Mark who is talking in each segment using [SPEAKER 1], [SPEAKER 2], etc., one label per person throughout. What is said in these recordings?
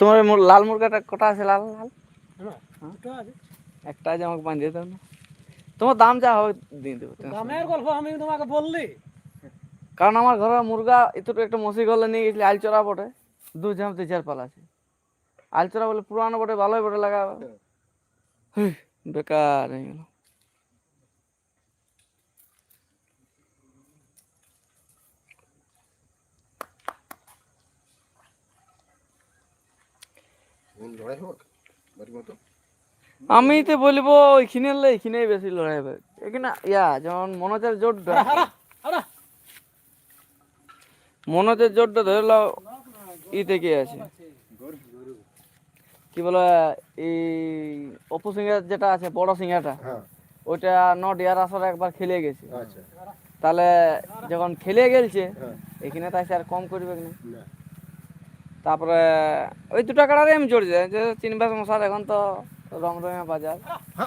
[SPEAKER 1] তোমার ওই লাল মুরগাটা কটা আছে? লাল লাল।
[SPEAKER 2] হ্যাঁ আছে।
[SPEAKER 1] একটা যে আমাকে বাঁধিয়ে দাও না। তোমার দাম যা হবে দিয়ে দেবো
[SPEAKER 2] দামের গল্প আমি তোমাকে বললি।
[SPEAKER 1] কারণ আমার ঘরে মুরগা এতটুকু একটা মসি গলে নিয়ে গেছিলি আলচরা বটে। দু ঝাম তিন চার পাল আছে। আলচরা বলে পুরানো বটে ভালোই বটে লাগা হুই, বেকার হয়ে গেল
[SPEAKER 3] লড়াই হোক বাড়ির মতো?
[SPEAKER 1] আমি তো বলব এখানে এলে এখানেই বেশি লড়াই হবে। এখানে ইয়া যেমন মনোজের
[SPEAKER 2] আরে
[SPEAKER 1] মনোজের জোরটা ধরে লাও ই থেকে আছে। কি বলে এই অপু সিংহের যেটা আছে বড় সিংহাটা
[SPEAKER 3] হ্যাঁ।
[SPEAKER 1] ওইটা নট ইয়ার আসরে একবার খেলে গেছে।
[SPEAKER 3] আচ্ছা।
[SPEAKER 1] তাহলে যখন খেলে গেলছে
[SPEAKER 3] হ্যাঁ।
[SPEAKER 1] এখানে তাই আর কম করবে না। তারপরে ওই দুটা কাড়ারে আমি জড়ি যায় যে তিন বাস মশার এখন তো রং রঙে বাজার।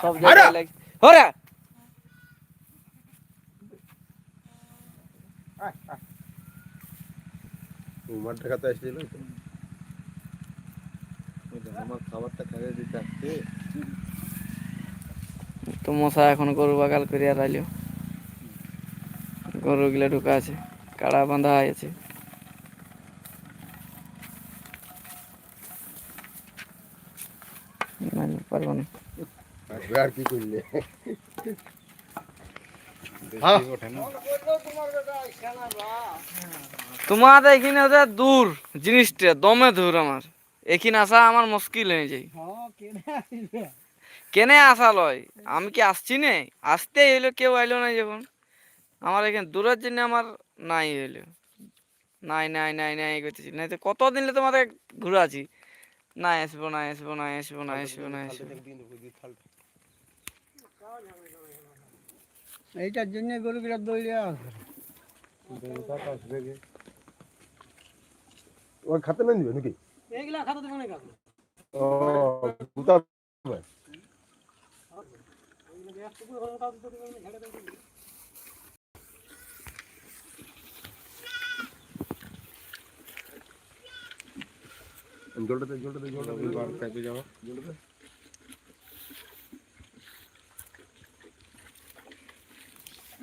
[SPEAKER 1] সব জায়গায় হরে!
[SPEAKER 3] মাঠ দেখাতে আসছিল আমার খাবারটা খাইয়ে দিতে আসছে
[SPEAKER 1] তো মশা এখন গরু বাগাল করিয়া রাইল। গরু গুলা ঢুকা আছে কাড়া বাঁধা আছে না, না, পারব না
[SPEAKER 3] আসবে আর কি করলে?
[SPEAKER 1] তোমাদের এখানে দূর জিনিসটা দমে দূর আমার। এখানে আসা আমার মুশকিল হয়ে যায়।
[SPEAKER 2] হ্যাঁ কেনে
[SPEAKER 1] আসা লয়? আমি কি আসছি নে? আসতেই হইল কেউ আইলো না যখন। আমার এখানে দূরের জন্য আমার নাই হইল। নাই নাই নাই নাই করতেছি। নাই তো কতদিন তোমাদের ঘুরাছি না আসব না আসব না আসব না আসব না আসব।
[SPEAKER 2] এইটার জন্য গরুগুলা দৌড়ে আসবে
[SPEAKER 3] ওর খাতে না দিবে নাকি?
[SPEAKER 2] এইগুলা খাতা দেবে না কাকু
[SPEAKER 3] ও গুতা জলটা দে জলটা দে জলটা দে বার খাইতে যাও জলটা দে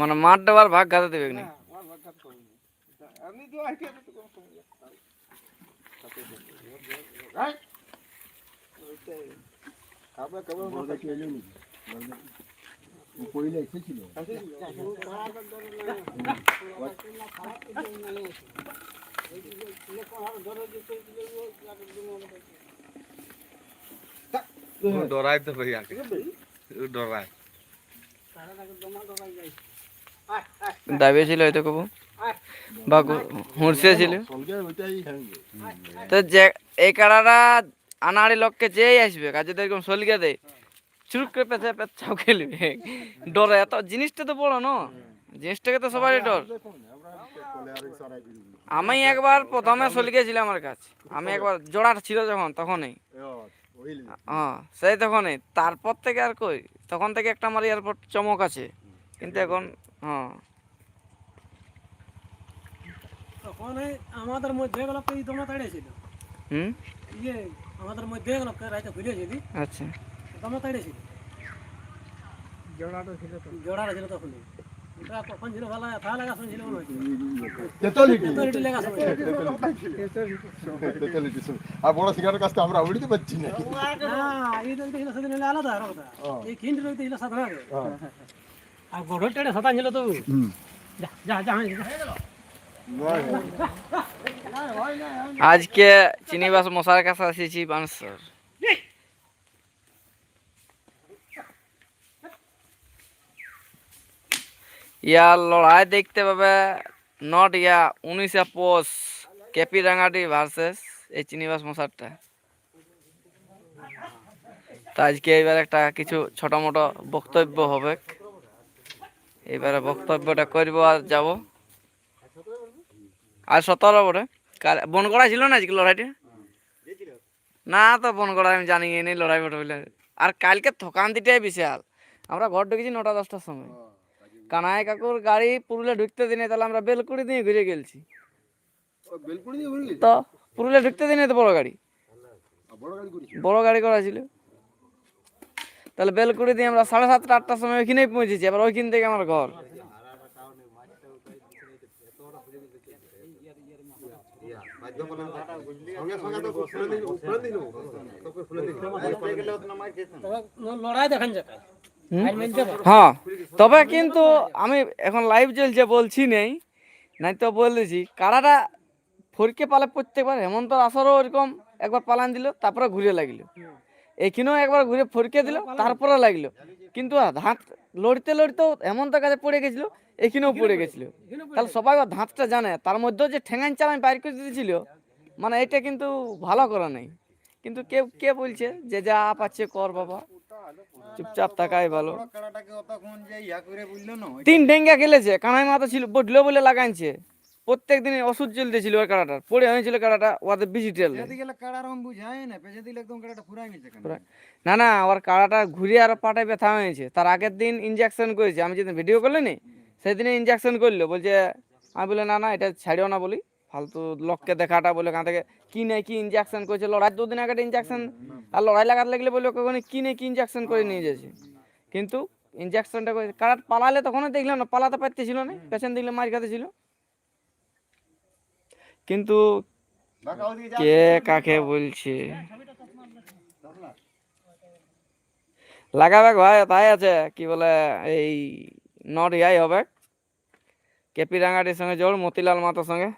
[SPEAKER 1] মানে মাঠ দেওয়ার ভাগ গাতে দেবে না।
[SPEAKER 3] খাবার খাবার মজা কি এলো নাকি? এসেছিল।
[SPEAKER 4] ডরাই তো ভাই ডরাই
[SPEAKER 1] দাবিয়ে ছিল হয়তো কবু? বা হুঁড়ছে ছিল
[SPEAKER 3] সঙ্গে ওইটাই খাইবে
[SPEAKER 1] তো যে এই কাড়াটা আনাড়ি লোককে যেই আসবে কাজে এরকম সলকে দেয় চুরুক করে পেঁচে পেঁচাও খেলবে ডরে এত জিনিসটা তো বড় না? জিনিসটাকে তো সবারই ডর। আমি একবার প্রথমে সলকে ছিল আমার কাছে। আমি একবার জোড়া ছিল যখন তখনই। হ্যাঁ সেই তখনই। তারপর থেকে আর কই? তখন থেকে একটা আমার এয়ারপোর্ট চমক আছে। কিন্তু এখন হ্যাঁ।
[SPEAKER 2] তখন এই আমাদের মধ্যে গেল এই তোমরা তাড়িয়েছিল
[SPEAKER 1] হুম?
[SPEAKER 2] ইয়ে আমাদের মধ্যে গেল রাইতে ভুলেছিলি
[SPEAKER 1] আচ্ছা।
[SPEAKER 2] তোমরা তাড়িয়েছিল জোড়াটা ছিল তো। জোড়াটা ছিল তখন
[SPEAKER 3] আর বড় সিগারের কাছে আমরা উড়িতে পারছি না।
[SPEAKER 2] আলাদা আর এই কিনতে রইতে ছিল সাধারণ আর গড়টাটা সাদা ছিল তো। যা যা
[SPEAKER 1] আজকে চিনিবাস মশার কাছে এসেছি বানেশ্বর ইয়ার লড়াই দেখতে পাবে নট ইয়া উনিশে পোষ কেপি রাঙাটি ভার্সেস এই চিনিবাস মশারটা। তো আজকে এবার একটা কিছু ছোট মোটো বক্তব্য হবে। এবারে বক্তব্যটা করব আর যাব। আর সতেরো বটে। বনগড়া ছিল না আজকে লড়াইটা? না তো বনগড়া আমি জানি নি লড়াই বটে বলে। আর কালকে থকান দিটাই বিশাল। আমরা ঘর ঢুকেছি নটা দশটার সময়। কানাই কাকুর গাড়ি পুরুলিয়া ঢুকতে দিনে তাহলে আমরা বেলকুড়ি দিয়ে ঘুরে গেছি তো পুরুলিয়া ঢুকতে দিনে তো বড় গাড়ি।
[SPEAKER 3] বড় গাড়ি করেছি?
[SPEAKER 1] বড় গাড়ি করা ছিল। তাহলে বেলকুড়ি দিয়ে আমরা সাড়ে সাতটা আটটার সময় ওইখানেই পৌঁছেছি আবার ওইখান থেকে আমার ঘর।
[SPEAKER 2] লড়াই দেখান
[SPEAKER 1] হ্যাঁ তবে কিন্তু আমি এখন লাইভ চলছে বলছি নেই নাই তো বলেছি কারাটা ফরকে পালে প্রত্যেকবার হেমন্ত আসরও ওরকম একবার পালান দিল তারপরে ঘুরে লাগল। এখানেও একবার ঘুরে ফরকে দিল তারপরে লাগল। কিন্তু ধাঁত লড়তে লড়তেও হেমন্ত কাছে পড়ে গেছিল এখানেও পড়ে গেছিল। তাহলে সবাই ধাঁতটা জানে তার মধ্যেও যে ঠেঙান চালান বাইর করে দিয়েছিল মানে এটা কিন্তু ভালো করা নেই। কিন্তু কেউ কে বলছে যে যা পাচ্ছে কর বাবা। চুপচাপ থাকাই ভালো। তিন ডেঙ্গা খেলেছে কানাই মাথা ছিল বডলো বলে লাগাইছে। প্রত্যেক দিন ওষুধ চলতেছিল ওই কাড়াটার পড়ে হয়েছিল কাড়াটা ওদের টেল না না ওর কাড়াটা ঘুরে আর পাটায় ব্যথা হয়েছে। তার আগের দিন ইঞ্জেকশন করেছে আমি যেদিন ভিডিও করলে নি সেদিনে ইঞ্জেকশন করল বলছে আমি বলে না না এটা ছাড়িও না বলি। ফালতু লোককে দেখাটা বলে কাঁ থেকে কি নেই কি ইঞ্জেকশন করেছে? লড়াই দুদিন আগে ইঞ্জেকশন আর লড়াই লাগাতে লাগলে বলে কখনো কি নেই কি ইঞ্জেকশন করে নিয়ে যাচ্ছে। কিন্তু ইঞ্জেকশনটা করে কারাট পালালে তখনও দেখলাম না, পালাতে পারতেছিল না, পেছন দেখলে মার খাতে ছিল। কিন্তু কে কাকে বলছে? লাগাবে ভাই তাই আছে, কি বলে, এই নট ইয়াই হবে। কেপি রাঙ্গাটির সঙ্গে জোর, মতিলাল মাতার সঙ্গে।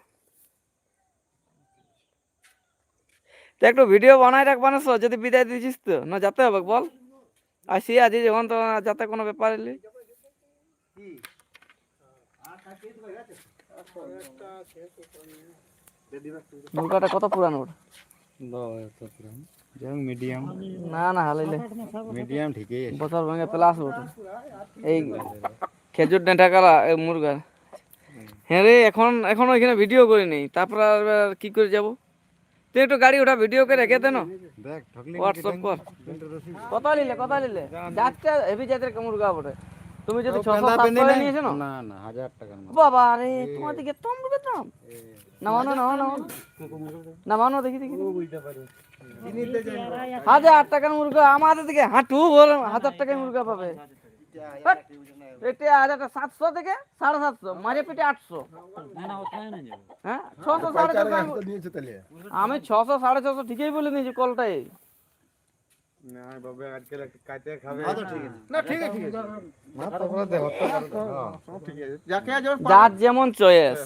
[SPEAKER 1] তো একটু ভিডিও বানাই রাখবানে সো? যদি বিদায় দিয়েছিস তো না যাতে হবে বল। আসি আজি যখন তো যাতে কোনো ব্যাপার এলি নৌকাটা কত পুরানো ওটা
[SPEAKER 4] মিডিয়াম
[SPEAKER 1] না না হালাইলে।
[SPEAKER 4] মিডিয়াম ঠিকই
[SPEAKER 1] বছর ভেঙে প্লাস ওটা এই খেজুর ডেঁটা কালা এই মুরগা হ্যাঁ রে এখন এখন ওইখানে ভিডিও করি নেই তারপর আর কি করে যাব? তুই একটু গাড়ি ওটা ভিডিও করে রেখে দে না।
[SPEAKER 4] দেখ ঠকলি
[SPEAKER 1] হোয়াটসঅ্যাপ কর। কত নিলে কত নিলে যাচ্ছে হেভি জাতের মুরগা বটে। তুমি যদি ছশো সাতশো নিয়েছো না?
[SPEAKER 4] না না হাজার টাকার
[SPEAKER 1] বাবা রে তোমার দিকে তো মুরগা দাম নামানো নামানো নামানো দেখি দেখি। হাজার টাকার মুরগা আমাদের দিকে হাঁটু বল হাজার টাকার মুরগা পাবে। সাতশো থেকে সাড়ে সাতশো মাঝে পেটে আটশো। হ্যাঁ ছশো সাড়ে ছশো আমি- ছশো সাড়ে ছশো ঠিকই বলে নিয়েছি কলটাই।
[SPEAKER 4] হ্যাঁ
[SPEAKER 1] যার যেমন চয়েস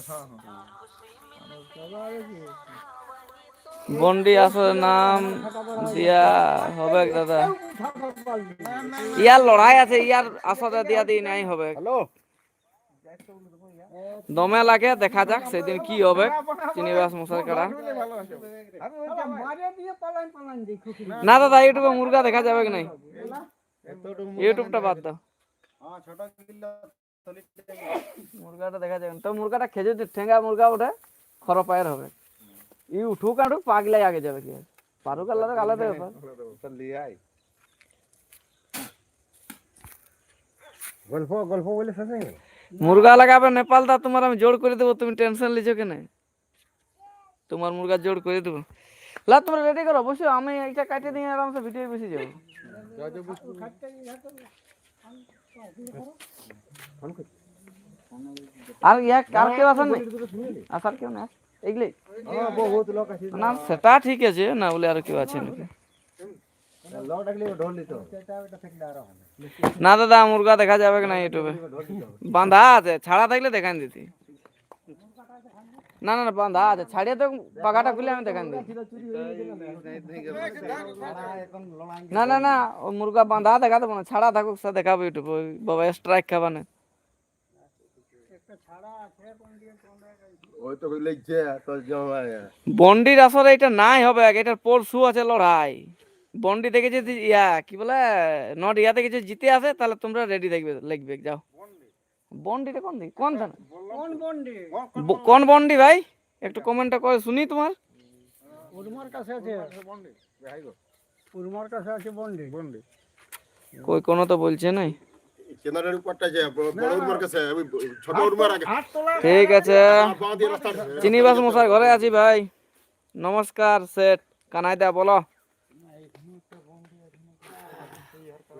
[SPEAKER 1] বন্ডি আসলে নাম দিয়া হবে দাদা। ইয়ার লড়াই আছে ইয়ার আসলে দিয়া দিয়ে নাই হবে দমে লাগে দেখা যাক সেদিন কি হবে চিনিবাস মশার
[SPEAKER 3] দেখো
[SPEAKER 1] না দাদা ইউটিউবে মুরগা দেখা যাবে কি নাই। ইউটিউবটা বাদ দাও। মুরগাটা দেখা যাবে। তো মুরগাটা খেজুর ঠেঙ্গা মুরগা ওঠে খর পায়ের হবে ই উঠুক আটুক পাগলাই আগে যাবে কি আর। পারুক আলাদা আলাদা ব্যাপার
[SPEAKER 4] লিয়াই গল্প গল্প বলে শেষ হয়ে গেল
[SPEAKER 1] মুরগা লাগাবে নেপাল দা তোমার আমি জোর করে দেবো তুমি টেনশন লিছো কেন তোমার মুরগা জোর করে দেবো লা তোমরা রেডি করো অবশ্যই আমি এইটা কাটিয়ে দিয়ে আরামসে ভিডিও বেশি যাব আর ইয়া আর কেউ আসেন নাই আসার কেউ না
[SPEAKER 3] লোক আছে।
[SPEAKER 1] না সেটা ঠিক আছে না বলে আর কেউ আছে নাকি? না দাদা মুরগা দেখা যাবে না ইউটিউবে? বাঁধা আছে ছাড়া থাকলে দেখান দিতি। না না না বাঁধা আছে ছাড়িয়ে তো পাখাটা খুলে আমি দেখান দিই। না না না ও মুরগা বাঁধা দেখা দেবো না ছাড়া থাকুক সে দেখাবো ইউটিউবে বাবা স্ট্রাইক খাবা না
[SPEAKER 3] ওই তো লাগছে তোর জমা
[SPEAKER 1] বন্ডির আসলে এটা নাই হবে এটার পরশু আছে লড়াই। বন্ডি থেকে যদি ইয়া কি বলে নট ইয়া থেকে যদি জিতে আসে তাহলে তোমরা রেডি থাকবে লিখবে যাও। বন্ডিটা কোন দিক কোন থানা
[SPEAKER 2] কোন বন্ডি
[SPEAKER 1] বন্ডি ভাই? একটু কমেন্টটা করে শুনি তোমার।
[SPEAKER 2] উর্মার কাছে আছে। উর্মার কাছে আছে বন্ডি।
[SPEAKER 1] কই কোনো তো বলছে নাই।
[SPEAKER 3] কেনারের উপরটা যে বড় উর্মার কাছে ওই ছোট উর্মার আগে।
[SPEAKER 1] ঠিক আছে। চিনিবাস মশাই ঘরে আছি ভাই। নমস্কার সেট। কানাইদা বলো।
[SPEAKER 3] কোন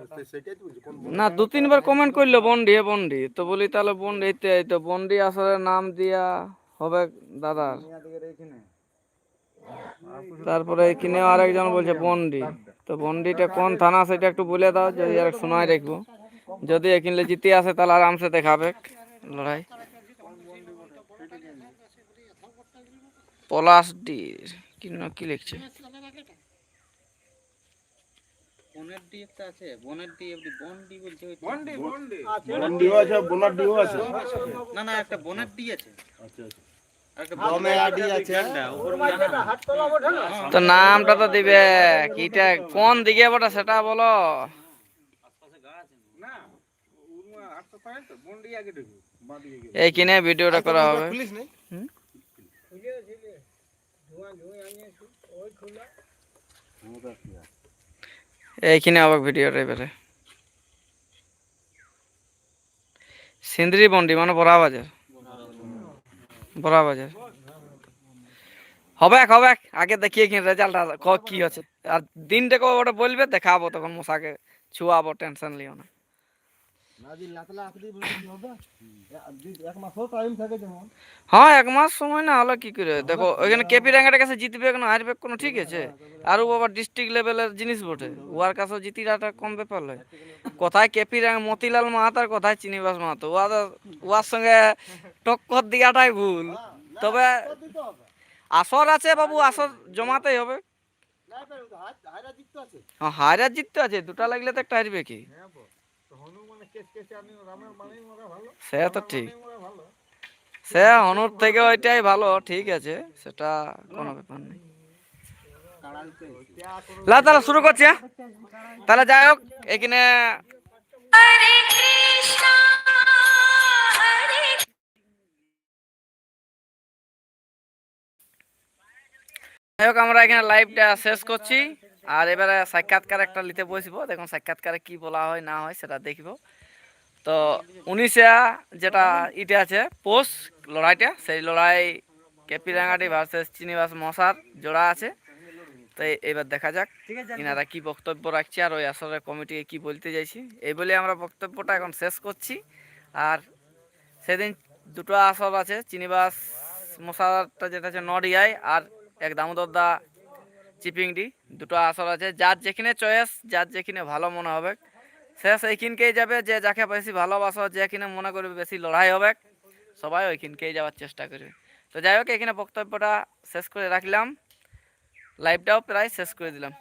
[SPEAKER 1] না দু তিনবার কমেন্ট করল বন্ডি এ বন্ডি। তো বলি তাহলে বন্ডি এই তো বন্ডি আসলে নাম দিয়া হবে দাদার। তারপরে এখানে আরেকজন বলছে বন্ডি। তো বন্ডিটা কোন থানা সেটা একটু বলে দাও যদি আর শোনায় রাখব যদি এখানে জিতে আসে তাহলে আরামসে দেখাবে লড়াই। পলাশ ডি কি না কি লিখছে?
[SPEAKER 3] বন্ডিও আছে বোনার ডিও
[SPEAKER 1] তো নামটা তো দিবে কিটা কোন দিকে বটে সেটা বলো। এইখানে ভিডিওটা করা হবে।
[SPEAKER 3] পুলিশ নেই?
[SPEAKER 1] এইখানে হবে ভিডিওটা এবারে। সিন্দ্রি বন্ডি মানে বড়া বাজার। বড়া বাজার। হবে হবে আগে দেখিয়ে কি রেজাল্ট কি আছে। আর দিনটা কবে ওটা বলবে দেখাবো তখন মশাকে ছুয়াবো টেনশন লিও না
[SPEAKER 3] এক মাসও টাইম থাকে যেমন
[SPEAKER 1] হ্যাঁ এক মাস সময় না হলো কি করে? দেখো ওইখানে কেপি র্যাঙ্কের কাছে জিতবে কোনো হারবে কোনো ঠিক আছে? আর ও আবার ডিস্ট্রিক্ট লেভেলের জিনিস বটে। ওর কাছেও জিতিরাটা কম ব্যাপার নয় কোথায় কেপি র্যাঙ্ক মতিলাল মাহাতো আর কোথায় চিনিবাস মাহাতো। ওয়া ওয়ার সঙ্গে টক্কর দিয়াটাই ভুল। তবে আসর আছে বাবু আসর জমাতেই হবে। হ্যাঁ হারার জিততে আছে। দুটা লাগলে তো একটা হারবে কি? সে তো ঠিক। সে হনুর থেকে ওইটাই ভালো ঠিক আছে সেটা কোনো ব্যাপার নেই। লা তাহলে শুরু করছি হ্যাঁ? তাহলে যাই হোক এখানে যাই হোক আমরা এখানে লাইভটা শেষ করছি। আর এবারে সাক্ষাৎকার একটা নিতে বসবো, দেখুন সাক্ষাৎকারে কি বলা হয়, না হয়, সেটা দেখব। তো উনিশে যেটা ইটা আছে, পোষ লড়াইটা, সেই লড়াই কেপি রাঙ্গাটি ভার্সেস চিনিবাস মশার জোড়া আছে। তো এবার দেখা যাক ইনারা কি বক্তব্য রাখছে আর ওই আসলে কমিটি কি বলতে চাইছি। এই বলে আমরা বক্তব্যটা এখন শেষ করছি। আর সেদিন দুটো আসর আছে চিনিবাস মশাটা যেটা আছে নডিয়ায় আর এক দামোদর দা চিপিংডি, দুটো আসর আছে। যার যেখানে চয়েস যার যেখানে ভালো মনে হবে। সে সেইখিনকেই যাবে, যে যাকে বেশি ভালোবাসো যেখানে মনে করবে বেশি লড়াই হবে, সবাই ওইখিনকেই যাওয়ার চেষ্টা করবে। তো যাই হোক, এখানে বক্তব্যটা শেষ করে রাখলাম। লাইভটাও প্রায় শেষ করে দিলাম।